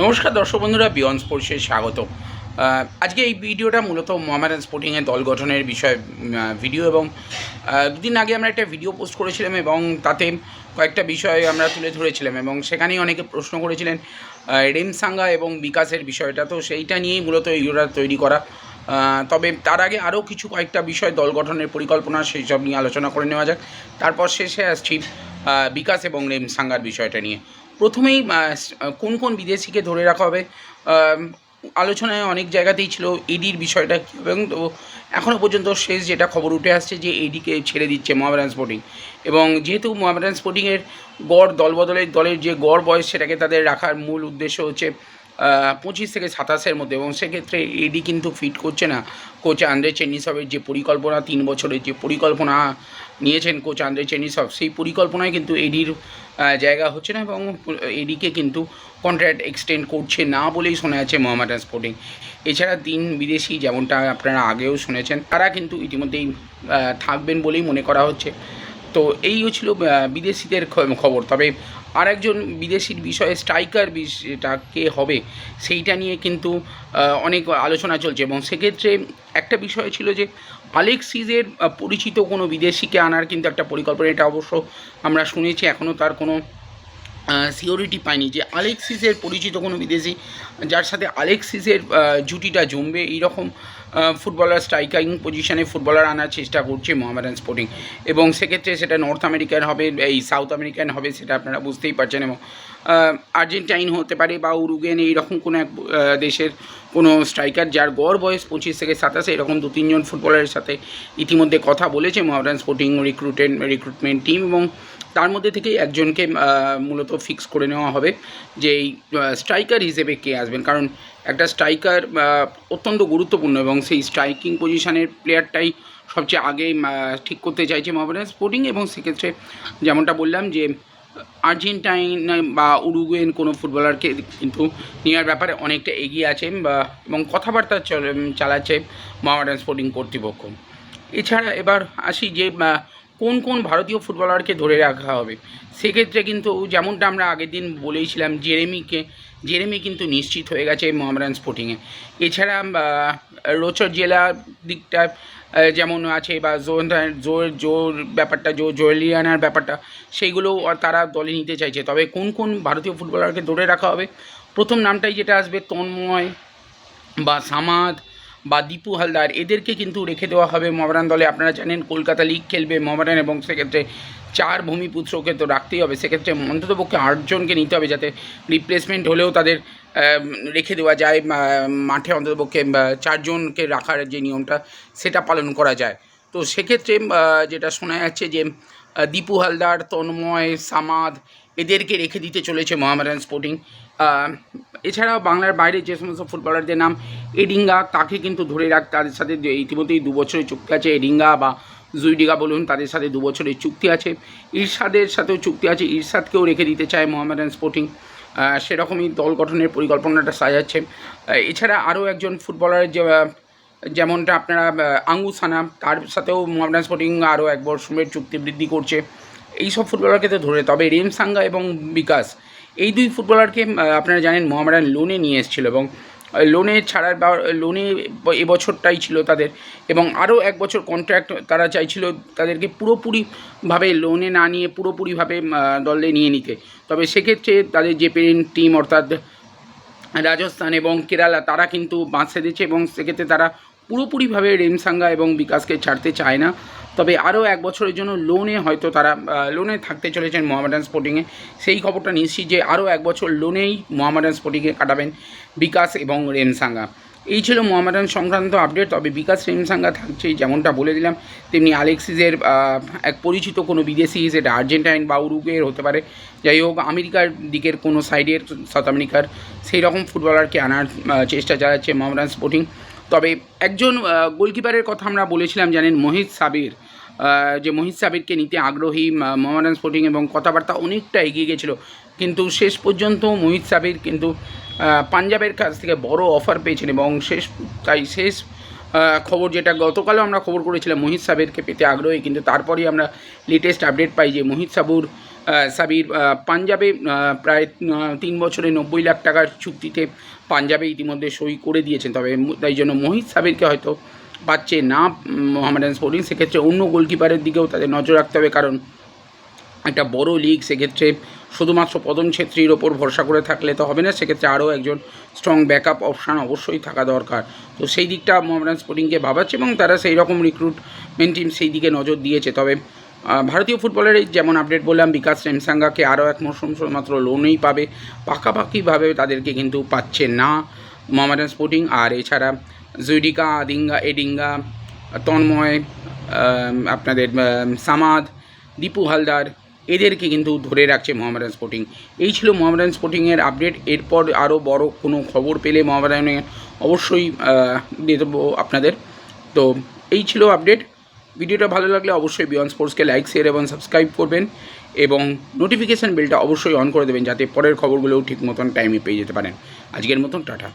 নমস্কার দর্শক বন্ধুরা বিয়ন স্পোর্টসে স্বাগত। আজকে এই ভিডিওটা মূলত মোহামেডান স্পোর্টিংয়ের দল গঠনের বিষয়ে ভিডিও এবং দুদিন আগে আমরা একটা ভিডিও পোস্ট করেছিলাম এবং তাতে কয়েকটা বিষয় আমরা তুলে ধরেছিলাম এবং সেখানেই অনেকে প্রশ্ন করেছিলেন রেমসাঙ্গা এবং বিকাশের বিষয়টা। তো সেইটা নিয়েই মূলত এই ভিডিওটা তৈরি করা। তবে তার আগে আরও কিছু কয়েকটা বিষয় দল গঠনের পরিকল্পনা, সেই সব নিয়ে আলোচনা করে নেওয়া যাক। তারপর শেষে আসছি বিকাশ এবং রেমসাঙ্গার বিষয়টা নিয়ে। প্রথমেই কোন কোন বিদেশিকে ধরে রাখা হবে আলোচনায় অনেক জায়গাতেই ছিল এডির বিষয়টা কী এবং তো এখনও পর্যন্ত শেষ যেটা খবর উঠে আসছে যে এডিকে ছেড়ে দিচ্ছে মোহামেডান স্পোর্টিং এবং যেহেতু মোহামেডান স্পোর্টিংয়ের গড় দলবদলের, দলের যে গড় বয়স সেটাকে তাদের রাখার মূল উদ্দেশ্য হচ্ছে পঁচিশ থেকে সাতাশের মধ্যে, এবং সেক্ষেত্রে এডি কিন্তু ফিট করছে না। কোচ আন্দ্রে চেন্নিসবের যে পরিকল্পনা, তিন বছরের যে পরিকল্পনা নিয়েছেন কোচ আন্দ্রে চেন্নিসব সেই পরিকল্পনায় কিন্তু এডির জায়গা হচ্ছে না এবং এডিকে কিন্তু কন্ট্রাক্ট এক্সটেন্ড করছে না বলেই শোনা যাচ্ছে মোহামেডান স্পোর্টিং এছাড়া তিন বিদেশি, যেমনটা আপনারা আগেও শুনেছেন, তারা কিন্তু ইতিমধ্যেই থাকবেন বলেই মনে করা হচ্ছে। তো এই হচ্ছিল বিদেশিদের খবর। তবে আরেকজন বিদেশির বিষয়ে স্ট্রাইকার যেটা কে হবে সেইটা নিয়ে কিন্তু অনেক আলোচনা চলছে। এবং সেক্ষেত্রে একটা বিষয় ছিল যে, আলেক্সিজের পরিচিত কোনো বিদেশিকে আনার কিন্তু একটা পরিকল্পনা, এটা অবশ্য আমরা শুনেছি। এখনও তার কোনো সিওরিটি পায়নি যে আলেক্সিসের পরিচিত কোনো বিদেশি, যার সাথে আলেক্সিসের জুটিটা জমবে, এইরকম ফুটবলার স্ট্রাইকারিং পজিশনে ফুটবলার আনার চেষ্টা করছে মোহামেডান স্পোর্টিং। এবং সেক্ষেত্রে সেটা নর্থ আমেরিকান হবে, এই সাউথ আমেরিকান হবে, সেটা আপনারা বুঝতেই পারছেন। এবং আর্জেন্টাইন হতে পারে বা উরুগেন এইরকম কোনো এক দেশের কোনো স্ট্রাইকার যার গড় বয়স পঁচিশ থেকে সাতাশে, এরকম দু, তিনজন ফুটবলারের সাথে ইতিমধ্যে কথা বলেছে মোহামেডান স্পোর্টিং রিক্রুটেন রিক্রুটমেন্ট টিম এবং তার মধ্যে থেকেই একজনকে মূলত ফিক্স করে নেওয়া হবে যে এই স্ট্রাইকার হিসেবে কে আসবেন। কারণ একটা স্ট্রাইকার অত্যন্ত গুরুত্বপূর্ণ এবং সেই স্ট্রাইকিং পজিশনের প্লেয়ারটাই সবচেয়ে আগে ঠিক করতে চাইছে মোহামেডান স্পোর্টিং এবং সেক্ষেত্রে যেমনটা বললাম যে, আর্জেন্টাইন বা উরুগুয়েন কোনো ফুটবলারকে কিন্তু নেওয়ার ব্যাপারে অনেকটা এগিয়ে আছে বা, এবং কথাবার্তা চল- চালাচ্ছে মোহামেডান স্পোর্টিং কর্তৃপক্ষ। এছাড়া এবার আসি যে কোন কোন ভারতীয় ফুটবলারকে ধরে রাখা হবে? সেক্ষেত্রে কিন্তু যেমনটা আমরা আগের দিন বলেইছিলাম, জেরেমিকে, জেরেমি কিন্তু নিশ্চিত হয়ে গেছে মোহামেডান স্পোর্টিংয়ে এছাড়া রোচর জেলা দিকটা যেমন আছে, বা জোর জোর জোর ব্যাপারটা, জো, জোয়েলিয়ানার ব্যাপারটা সেইগুলোও তারা দলে নিতে চাইছে। তবে কোন কোন ভারতীয় ফুটবলারকে ধরে রাখা হবে? প্রথম নামটাই যেটা আসবে, তন্ময়, বা, সামাদ বা দীপু হালদার, এদেরকে কিন্তু রেখে দেওয়া হবে মোহামেডান দলে। আপনারা জানেন, কলকাতা লিগ খেলবে মোহামেডান এবং সেক্ষেত্রে চার ভূমিপুত্রকে তো রাখতেই হবে। সেক্ষেত্রে অন্ততপক্ষে আটজনকে নিতে হবে যাতে রিপ্লেসমেন্ট হলেও তাদের রেখে দেওয়া যায় মাঠে অন্ততপক্ষে চারজনকে রাখার যে নিয়মটা, সেটা পালন করা যায়। তো সেক্ষেত্রে যেটা শোনা যাচ্ছে যে দীপু হালদার, তন্ময়, সামাদ এদেরকে রেখে দিতে চলেছে মোহামেডান স্পোর্টিং। এছাড়াও বাংলার বাইরে যে সমস্ত ফুটবলারদের নাম এডিঙ্গা তাকে কিন্তু ধরে রাখ তাদের সাথে ইতিমধ্যেই দু বছরের চুক্তি আছে এডিঙ্গা বা জুইডিগা বলুন তাদের সাথে দু বছরের চুক্তি আছে। ইরশাদের সাথেও চুক্তি আছে ইরশাদকেও রেখে দিতে চায় মোহামেডান স্পোর্টিং। সেরকমই দল গঠনের পরিকল্পনাটা সাজাচ্ছে। এছাড়া আরও একজন ফুটবলারের যে যেমনটা আপনারা আহ, আঙ্গুস তার সাথেও মোহামেডান স্পোর্টিং আরও এক বছরের চুক্তি বৃদ্ধি করছে। এই সব ফুটবলারকে তো ধরে তবে রেম রেমসাঙ্গা এবং বিকাশ, এই দুই ফুটবলারকে আপনারা জানেন মোহামেডান লোনে নিয়ে এসেছিল এবং লোনে ছাড়ার বা, লোনে এবছরটাই ছিল তাদের এবং আরও এক বছর কন্ট্রাক্ট তারা চাইছিল তাদেরকে পুরোপুরিভাবে লোনে না নিয়ে পুরোপুরিভাবে দলে নিয়ে নিতে। তবে সেক্ষেত্রে তাদের যে পেরেন্ট টিম অর্থাৎ রাজস্থান এবং কেরালা, তারা কিন্তু বাঁচতে দিচ্ছে এবং সেক্ষেত্রে তারা পুরোপুরিভাবে রেমসাঙ্গা এবং বিকাশকে ছাড়তে চায় না। তবে আরও এক বছরের জন্য লোনে হয়তো তারা লোনে থাকতে চলেছেন মোহামেডান স্পোর্টিংয়ে সেই খবরটা নিশ্চিত যে আরও এক বছর লোনেই মোহামেডান স্পোর্টিংয়ে কাটাবেন বিকাশ এবং রেমসাঙ্গা। এই ছিল মোহামেডান সংক্রান্ত আপডেট তবে বিকাশ, রেমসাঙ্গা থাকছেই যেমনটা বলে দিলাম, তেমনি আলেক্সিসের এক পরিচিত কোনো বিদেশি, সেটা আর্জেন্টাইন বা উরুগুয়ের হতে পারে। যাই হোক, আমেরিকার দিকের কোনো সাইডের সাউথ আমেরিকার সেই রকম ফুটবলারকে আনার চেষ্টা চালাচ্ছে মোহামেডান স্পোর্টিং তবে একজন গোলকিপারের কথা আমরা বলেছিলাম, জানেন, মোহিত সাবির যে মোহিত সাবিরকে নিতে আগ্রহী মোহামেডান স্পোর্টিং এবং কথাবার্তা অনেকটা এগিয়ে গেছিল। কিন্তু শেষ পর্যন্ত মোহিত সাবির কিন্তু পাঞ্জাবের কাছ থেকে বড় অফার পেয়েছেন এবং শেষ, তাই শেষ খবর যেটা, গতকালও আমরা খবর করেছিলাম, মোহিত সাবেরকে পেতে আগ্রহী। কিন্তু তারপরেই আমরা লেটেস্ট আপডেট পাই যে মোহিত সাবুর সাবির পাঞ্জাবে প্রায় তিন বছরে নব্বই লাখ টাকার চুক্তিতে পাঞ্জাবে ইতিমধ্যে সই করে দিয়েছেন। তবে তাই জন্য মোহিত সাবিরকে হয়তো পাচ্ছে না মোহামেডান স্পোর্টিং সেক্ষেত্রে অন্য গোলকিপারের দিকেও তাদের নজর রাখতে হবে, কারণ একটা বড় লিগ, সেক্ষেত্রে শুধুমাত্র পদম ছেত্রীর ওপর ভরসা করে থাকলে তো হবে না, সেক্ষেত্রে আরও একজন স্ট্রং ব্যাকআপ অপশান অবশ্যই থাকা দরকার। তো সেই দিকটা মোহামেডান স্পোর্টিংকে ভাবাচ্ছে এবং তারা সেই রকম রিক্রুটমেন্ট টিম সেই দিকে নজর দিয়েছে। তবে ভারতীয় ফুটবলের যেমন আপডেট বললাম, বিকাশ রেমসাঙ্গাকে আরও এক মৌসুম শুধুমাত্র লোনেই পাবে, পাকাপাকিভাবে তাদেরকে কিন্তু পাচ্ছে না মোহামেডান স্পোর্টিং। আর এছাড়া জুইডিকা, আদিঙ্গা, এডিঙ্গা, তন্ময় আপনাদের সামাদ, দীপু হালদার, এদেরকে কিন্তু ধরে রাখছে মোহামেডান স্পোর্টিং। এই ছিল মোহামেডান স্পোর্টিংয়ের আপডেট এরপর আরও বড় কোনো খবর পেলে মোহামেডানে অবশ্যই দিয়ে দেবো আপনাদের। তো এই ছিল আপডেট ভিডিওটা ভালো লাগলে অবশ্যই বিয়ন স্পোর্টসকে লাইক শেয়ার এবং সাবস্ক্রাইব করবেন এবং নোটিফিকেশান বেলটা অবশ্যই অন করে দেবেন যাতে পরের খবরগুলোও ঠিক মতন টাইমে পেয়ে যেতে পারেন। আজকের মতন, টাটা।